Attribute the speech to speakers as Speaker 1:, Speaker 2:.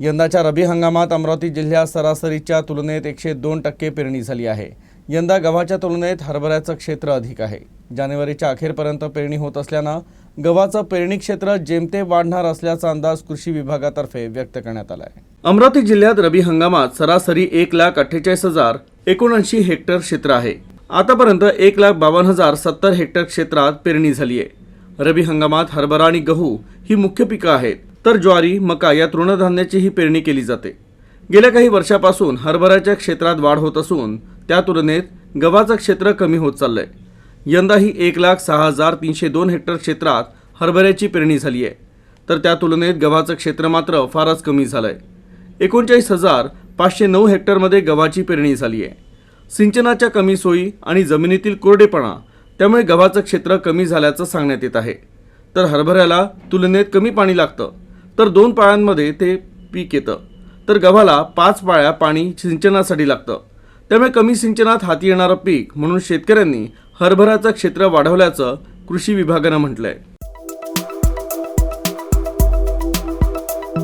Speaker 1: यंदाच्या रबी हंगामात अमरावती जिल्ह्यात सरासरीच्या तुलनेत एकशे दोन टक्के पेरणी झाली आहे. यंदा गव्हाच्या तुलनेत हरभऱ्याचं क्षेत्र अधिक आहे. जानेवारीच्या अखेरपर्यंत पेरणी होत असल्यानं गव्हाचं पेरणी क्षेत्र जेमतेम वाढणार असल्याचा अंदाज कृषी विभागातर्फे व्यक्त करण्यात आला आहे अमरावती जिल्ह्यात रबी हंगामात सरासरी एक लाख अठ्ठेचाळीस हजार एकोणऐंशी हेक्टर क्षेत्र आहे. आतापर्यंत एक लाख बावन्न हजार सत्तर हेक्टर क्षेत्रात पेरणी झाली आहे. रबी हंगामात हरभरा आणि गहू ही मुख्य पिकं आहेत. तर ज्वारी मका या तृणधान्याचीही पेरणी केली जाते. गेल्या काही वर्षापासून हरभऱ्याच्या क्षेत्रात वाढ होत असून त्या तुलनेत गव्हाचं क्षेत्र कमी होत चाललंय. यंदाही एक लाख सहा हजार तीनशे दोन हेक्टर क्षेत्रात हरभऱ्याची पेरणी झाली आहे. तर त्या तुलनेत गव्हाचं क्षेत्र मात्र फारच कमी झालं आहे एकोणचाळीस हजार पाचशे नऊ हेक्टरमध्ये गव्हाची पेरणी झाली आहे. सिंचनाच्या कमी सोयी आणि जमिनीतील कोरडेपणा त्यामुळे गव्हाचं क्षेत्र कमी झाल्याचं सांगण्यात येत आहे. तर हरभऱ्याला तुलनेत कमी पाणी लागतं. तर दोन पाळ्यांमध्ये ते पीक येतं. तर गव्हाला पाच पाळ्या पाणी सिंचनासाठी लागतं. त्यामुळे कमी सिंचनात हाती येणारं पीक म्हणून शेतकऱ्यांनी हरभऱ्याचं क्षेत्र वाढवल्याचं कृषी विभागानं म्हटलं आहे